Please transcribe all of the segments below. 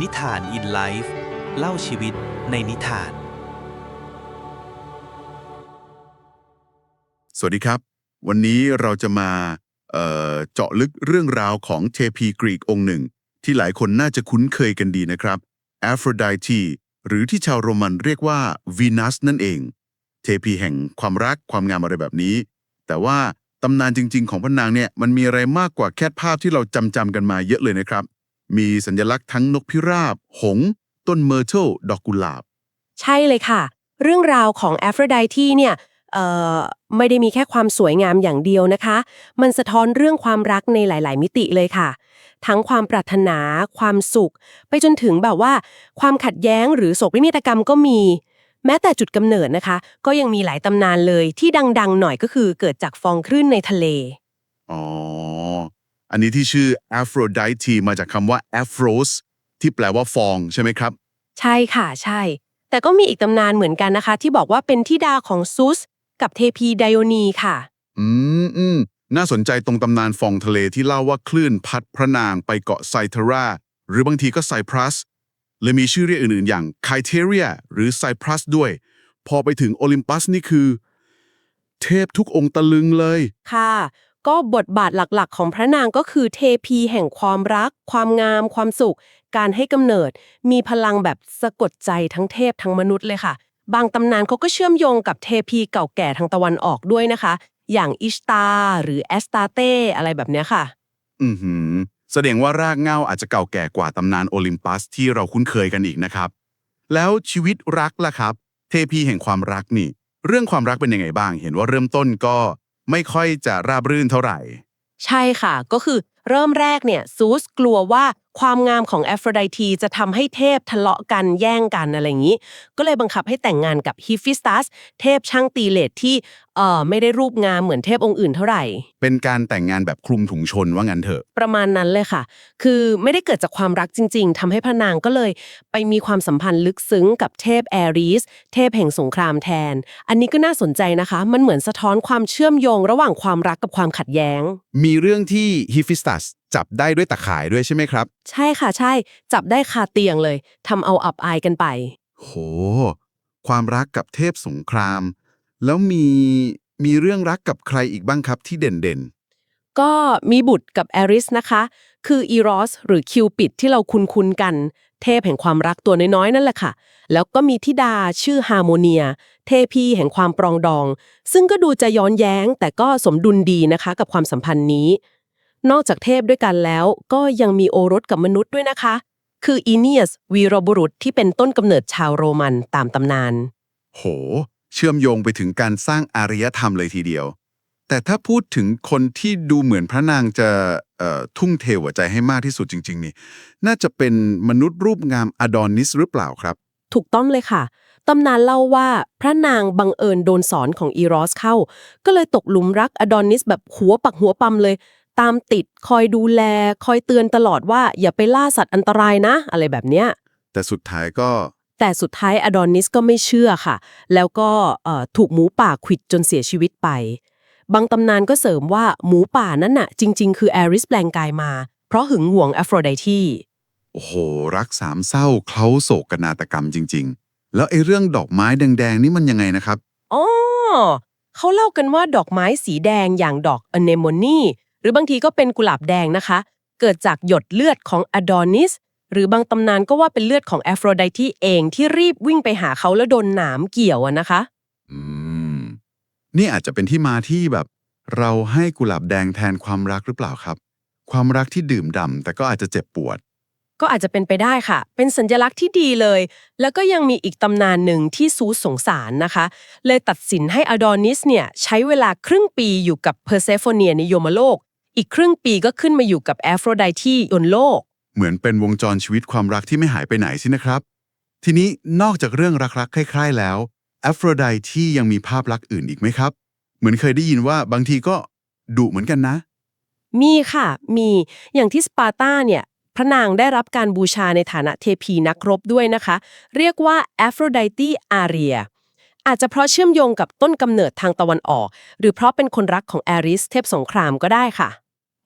นิทานอินไลฟ์เล่าชีวิตในนิทาน สวัสดีครับ วันนี้เราจะมาเเจาะลึกเรื่องราวของเทพีกรีกองค์หนึ่ง ที่หลายคนน่าจะคุ้นเคยกันดีนะครับ Aphrodite หรือที่ชาวโรมันเรียกว่าวีนัสนั่นเอง เทพีแห่งความรักความงามอะไรแบบนี้ แต่ว่าตำนานจริง ๆ ของพระนางเนี่ยมันมีอะไรมากกว่าแค่ภาพที่เราจำจำกันมาเยอะเลยนะครับ มีสัญลักษณ์ทั้งนกพิราบ หงส์ต้นเมอร์เทลดอกกุหลาบ ใช่เลยค่ะ เรื่องราวของแอฟโรไดทีเนี่ยเอ่อไม่ได้มีแค่ความสวยงามอย่างเดียวนะคะ มันสะท้อนเรื่องความรักในหลาย ๆ มิติเลยค่ะ ทั้งความปรารถนา ความสุข ไปจนถึงแบบว่า ความขัดแย้งหรือโศกนาฏกรรมก็มี แม้แต่จุดกำเนิดนะคะ ก็ยังมีหลายตำนานเลยที่ดัง ๆ หน่อยก็คือเกิดจากฟองคลื่นในทะเล อ๋อ อันนี้ที่ชื่อ Aphrodite มาจากคำว่า Aphros ที่แปลว่าฟองใช่ไหมครับ ใช่ค่ะใช่ แต่ก็มีอีกตำนานเหมือนกันนะคะ ที่บอกว่าเป็นทิดาของซุส กับเทพีไดโอนีค่ะ อืมอืมน่าสนใจตรงตำนานฟองทะเลที่เล่าว่าคลื่นพัดพระนางไปเกาะไซเทรา หรือบางทีก็ไซพรัสและมีชื่อเรียกอื่นๆ อย่างไคเทเรียหรือไซพรัสด้วย พอไปถึงโอลิมปัสนี่คือ เทพทุกองค์ตะลึงเลย ค่ะ ก็บทบาทหลักๆ ของพระนางก็คือเทพีแห่งความรัก ความงาม ความสุข การให้กำเนิด มีพลังแบบสะกดใจทั้งเทพทั้งมนุษย์เลยค่ะ บางตำนานเขาก็เชื่อมโยงกับเทพีเก่าแก่ทางตะวันออกด้วยนะคะ อย่างอิชตาหรือแอสตาเตอะไรแบบเนี้ยค่ะ อือหือ แสดงว่ารากเหง้าอาจจะเก่าแก่กว่าตำนานโอลิมปัสที่เราคุ้นเคยกันอีกนะครับ แล้วชีวิตรักล่ะครับ เทพีแห่งความรักนี่ เรื่องความรักเป็นยังไงบ้าง เห็นว่าเริ่มต้นก็ ไม่ค่อยจะราบรื่นเท่าไหร่ ใช่ค่ะ ก็คือเริ่มแรกเนี่ยซูสกลัวว่าความงามของแอฟโรไดทีจะทำให้เทพทะเลาะกันแย่งกันอะไรอย่างนี้ ก็เลยบังคับให้แต่งงานกับฮิฟิสตัสเทพช่างตีเลดที่เอ่อไม่ได้รูปงามเหมือนเทพองค์อื่นเท่าไหร่ เป็นการแต่งงานแบบคลุมถุงชนว่างั้นเถอะ ประมาณนั้นเลยค่ะ คือไม่ได้เกิดจากความรักจริง ๆทำให้พระนางก็เลย ไปมีความสัมพันธ์ลึกซึ้งกับเทพแอรีสเทพแห่งสงครามแทน อันนี้ก็น่าสนใจนะคะ มันเหมือนสะท้อนความเชื่อมโยงระหว่างความรักกับความขัดแย้ง มีเรื่องที่ฮิฟิสตัส จับได้ด้วยตะข่ายด้วยใช่ไหมครับ ใช่ค่ะใช่ จับได้คาเตียงเลยทำเอาอับอายกันไป โห ความรักกับเทพสงคราม แล้วมีมีเรื่องรักกับใครอีกบ้างครับที่เด่นก็มีบุตรกับแอริสนะคะ คืออีรอสหรือคิวปิดที่เราคุ้นๆกัน เทพแห่งความรักตัวน้อยๆ นั่นแหละค่ะ แล้วก็มีธิดาชื่อฮาร์โมเนีย เทพีแห่งความปรองดอง ซึ่งก็ดูจะย้อนแย้งแต่ก็สมดุลดีนะคะกับความสัมพันธ์นี้ นอกจากเทพด้วยกันแล้ว ก็ยังมีโอรสกับมนุษย์ด้วยนะคะ คืออีเนียสวีรบุรุษที่เป็นต้นกำเนิดชาวโรมันตามตำนานๆโห เชื่อมโยงไปถึงการสร้างอารยธรรมเลยทีเดียว แต่ถ้าพูดถึงคนที่ดูเหมือนพระนางจะเอ่อทุ่มเทหัวใจให้มากที่สุดจริง ๆ นี่ น่าจะเป็นมนุษย์รูปงามอดอนิสหรือเปล่าครับ ถูกต้องเลยค่ะตำนานเล่าว่าพระนางบังเอิญโดนสอนของอีรอสเข้า ก็เลยตกหลุมรักอดอนิสแบบหัวปักหัวปั๊มเลย ตามติดคอยดูแล คอยเตือนตลอดว่าอย่าไปล่าสัตว์อันตรายนะ อะไรแบบเนี้ย แต่สุดท้ายก็ แต่สุดท้ายอดอนิสก็ไม่เชื่อค่ะ แล้วก็เอ่อถูกหมูป่าขวิดจนเสียชีวิตไป บางตำนานก็เสริมว่าหมูป่านั้นน่ะ จริง ๆ คือแอริสแปลงกายมา เพราะหึงหวงแอฟโรไดทีโอ้โห รักสามเศร้าเคล้าโศกนาฏกรรมจริง ๆ แล้วไอ้เรื่องดอกไม้แดงๆนี่มันยังไงนะครับ อ๋อเขาเล่ากันว่าดอกไม้สีแดงอย่างดอกอเนโมนี หรือบางทีก็เป็นกุหลาบแดงนะคะ เกิดจากหยดเลือดของอดอนิส หรือบางตำนานก็ว่าเป็นเลือดของแอฟโรไดทีเองที่รีบวิ่งไปหาเขาแล้วโดนหนามเกี่ยวอะนะคะ อืม นี่อาจจะเป็นที่มาที่แบบ เราให้กุหลาบแดงแทนความรักหรือเปล่าครับ ความรักที่ดื่มด่ำแต่ก็อาจจะเจ็บปวด ก็อาจจะเป็นไปได้ค่ะ เป็นสัญลักษณ์ที่ดีเลย แล้วก็ยังมีอีกตำนานหนึ่งที่ซูสสงสารนะคะ เลยตัดสินให้อดอนิสเนี่ยใช้เวลาครึ่งปีอยู่กับเพอร์เซโฟเนียในโยมโลก อีกครึ่งปีก็ขึ้นมาอยู่กับแอฟโรไดทีบนโลก เหมือนเป็นวงจรชีวิตความรักที่ไม่หายไปไหนสินะครับ ทีนี้นอกจากเรื่องรักๆคล้ายๆ แล้วแอฟโรไดที่ยังมีภาพลักษณ์อื่นอีกไหมครับ เหมือนเคยได้ยินว่าบางทีก็ดุเหมือนกันนะ มีค่ะ มีอย่างที่สปาร์ตาเนี่ย พระนางได้รับการบูชาในฐานะเทพีนักรบด้วยนะคะ เรียกว่า Aphrodite Aria อา จจะเพราะเชื่อมโยงกับต้นกำเนิดทางตะวันออก หรือเพราะเป็นคนรักของแอริสเทพสงครามก็ได้ค่ะ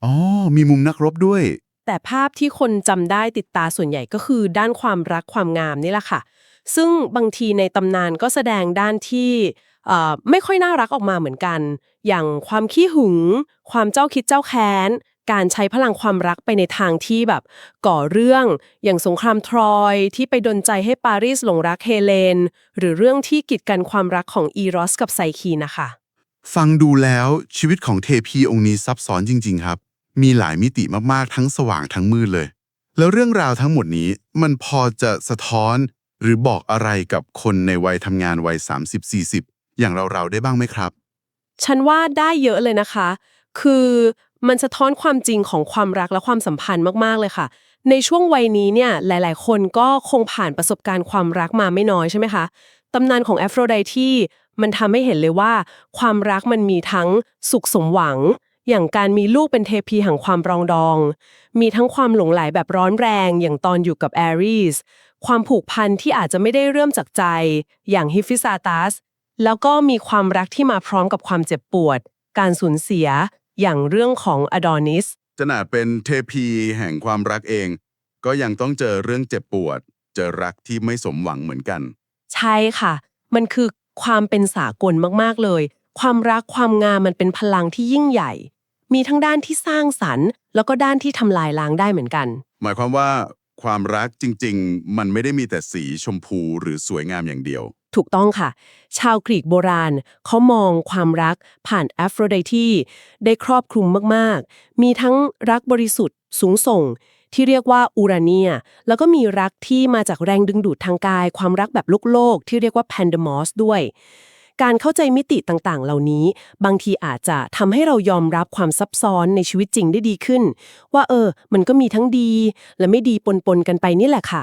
อ๋อ มีมุมนักรบด้วย แต่ภาพที่คนจำได้ติดตาส่วนใหญ่ก็คือด้านความรักความงามนี่แหละค่ะ ซึ่งบางทีในตำนานก็แสดงด้านที่เอ่อไม่ค่อยน่ารักออกมาเหมือนกัน อย่างความขี้หึง ความเจ้าคิดเจ้าแค้น การใช้พลังความรักไปในทางที่แบบก่อเรื่องอย่างสงครามทรอยที่ไปดนใจให้ปารีสหลงรักเฮเลน หรือเรื่องที่กีดกันความรักของอีรอสกับไซคีนะคะ ฟังดูแล้วชีวิตของเทพีองค์นี้ซับซ้อนจริง ๆ ครับ มีหลายมิติมากๆทั้งสว่างทั้งมืดเลย แล้วเรื่องราวทั้งหมดนี้มันพอจะสะท้อนหรือบอกอะไรกับคนในวัยทำงานวัย 30-40 อย่างเราๆได้บ้างไหมครับ ฉันว่าได้เยอะเลยนะคะ คือ มันสะท้อนความจริงของความรักและความสัมพันธ์มากๆเลยค่ะ ในช่วงวัยนี้เนี่ยหลาย ๆ คนก็คงผ่านประสบการณ์ความรักมาไม่น้อยใช่ไหมคะตำนานของแอฟโรไดที่มันทำให้เห็นเลยว่า ความรักมันมีทั้งสุขสมหวัง อย่างการมีลูกเป็นเทพีแห่งความปรองดอง มีทั้งความหลงไหลแบบร้อนแรงอย่างตอนอยู่กับแอรีสความผูกพันที่อาจจะไม่ได้เริ่มจากใจ อย่างฮิฟิซาตัสแล้วก็มีความรักที่มาพร้อมกับความเจ็บปวด การสูญเสีย อย่างเรื่องของอดอนิส ขนาดเป็นเทพีแห่งความรักเอง ก็ยังต้องเจอเรื่องเจ็บปวด เจอรักที่ไม่สมหวังเหมือนกัน ใช่ค่ะ มันคือความเป็นสากลมากๆเลย ความรักความงามมันเป็นพลังที่ยิ่งใหญ่ มีทั้งด้านที่สร้างสรรค์ แล้วก็ด้านที่ทำลายล้างได้เหมือนกัน หมายความว่าความรักจริง ๆ มันไม่ได้มีแต่สีชมพูหรือสวยงามอย่างเดียว ถูกต้องค่ะ ชาวกรีกโบราณเขามองความรักผ่านแอฟโรไดทีได้ครอบคลุมมากๆ มีทั้งรักบริสุทธิ์สูงส่ง ที่เรียกว่าอูราเนีย แล้วก็มีรักที่มาจากแรงดึงดูดทางกาย ความรักแบบโลกโลกที่เรียกว่าแพนเดมอสด้วย การเข้าใจมิติต่างๆ เหล่านี้ บางทีอาจจะทำให้เรายอมรับความซับซ้อนในชีวิตจริงได้ดีขึ้น ว่าเออ มันก็มีทั้งดี และไม่ดีปนๆกันไปนี่แหละค่ะ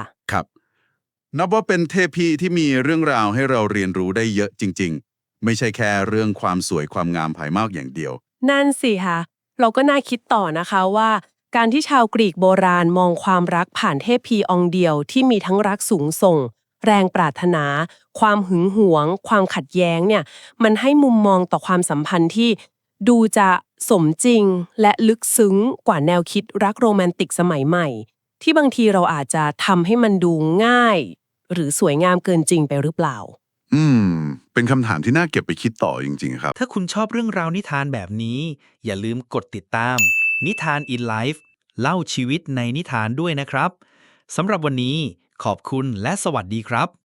นับว่าเป็นเทพีที่มีเรื่องราวให้เราเรียนรู้ได้เยอะจริง ๆ ไม่ใช่แค่เรื่องความสวยความงามภายนอกอย่างเดียว นั่นสิค่ะ เราก็น่าคิดต่อนะคะว่า การที่ชาวกรีกโบราณมองความรักผ่านเทพพีองค์เดียวที่มีทั้งรักสูงส่ง แรงปรารถนา ความหึงหวง ความขัดแย้งเนี่ย มันให้มุมมองต่อความสัมพันธ์ที่ดูจะสมจริงและลึกซึ้งกว่าแนวคิดรักโรแมนติกสมัยใหม่ ที่บางทีเราอาจจะทำให้มันดูง่าย หรือสวยงามเกินจริงไปหรือเปล่า อืม เป็นคำถามที่น่าเก็บไปคิดต่อจริง ๆ ครับ ถ้าคุณชอบเรื่องราวนิทานแบบนี้ อย่าลืมกดติดตาม นิทาน in life เล่าชีวิตในนิทานด้วยนะครับสำหรับวันนี้ขอบคุณและสวัสดีครับ